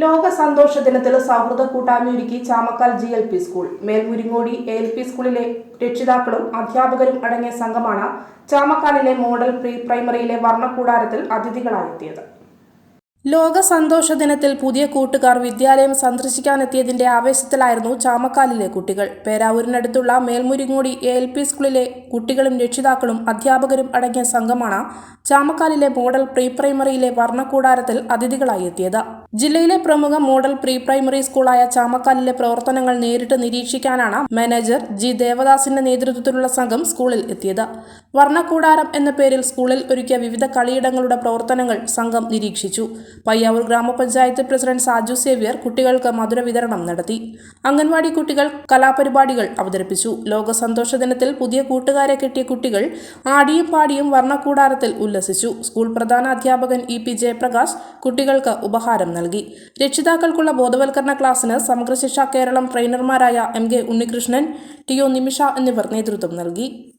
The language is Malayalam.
ലോക സന്തോഷ ദിനത്തിൽ സൗഹൃദ കൂട്ടായ്മയൊരുക്കി Chamakkal G L P school Melmuringodi A L P സ്കൂളിലെ രക്ഷിതാക്കളും അധ്യാപകരും അടങ്ങിയ സംഘമാണ് ചാമക്കാലിലെ മോഡൽ പ്രീ പ്രൈമറിയിലെ വർണക്കൂടാരത്തിൽ അതിഥികളായെത്തിയത്. ലോക സന്തോഷ ദിനത്തിൽ പുതിയ കൂട്ടുകാർ വിദ്യാലയം സന്ദർശിക്കാനെത്തിയതിന്റെ ആവേശത്തിലായിരുന്നു ചാമക്കാലിലെ കുട്ടികൾ. പേരാവൂരിനടുത്തുള്ള മേൽമുരിങ്ങോടി എ എൽ പി സ്കൂളിലെ കുട്ടികളും രക്ഷിതാക്കളും അധ്യാപകരും അടങ്ങിയ സംഘമാണ് ചാമക്കാലിലെ മോഡൽ പ്രീ പ്രൈമറിയിലെ വർണക്കൂടാരത്തിൽ അതിഥികളായി എത്തിയത്. ജില്ലയിലെ പ്രമുഖ മോഡൽ പ്രീ പ്രൈമറി സ്കൂളായ ചാമക്കാലിലെ പ്രവർത്തനങ്ങൾ നേരിട്ട് നിരീക്ഷിക്കാനാണ് മാനേജർ ജി ദേവദാസിന്റെ നേതൃത്വത്തിലുള്ള സംഘം സ്കൂളിൽ എത്തിയത്. വർണക്കൂടാരം എന്ന പേരിൽ സ്കൂളിൽ ഒരുക്കിയ വിവിധ കളിയിടങ്ങളുടെ പ്രവർത്തനങ്ങൾ സംഘം നിരീക്ഷിച്ചു. പയ്യാവൂർ ഗ്രാമപഞ്ചായത്ത് പ്രസിഡന്റ് സാജു സേവ്യർ കുട്ടികൾക്ക് മധുര വിതരണം നടത്തി. അംഗൻവാടി കുട്ടികൾ കലാപരിപാടികൾ അവതരിപ്പിച്ചു. ലോക സന്തോഷ ദിനത്തിൽ പുതിയ കൂട്ടുകാരെ കിട്ടിയ കുട്ടികൾ ആടിയും പാടിയും വർണക്കൂടാരത്തിൽ ഉല്ലസിച്ചു. സ്കൂൾ പ്രധാന അധ്യാപകൻ ഇ പി ജയപ്രകാശ് കുട്ടികൾക്ക് ഉപഹാരം നൽകി. രക്ഷിതാക്കൾക്കുള്ള ബോധവൽക്കരണ ക്ലാസ്സിന് Samagra Shiksha Keralam ട്രെയിനർമാരായ M K Unnikrishnan T O Nimisha എന്നിവർ നേതൃത്വം നൽകി.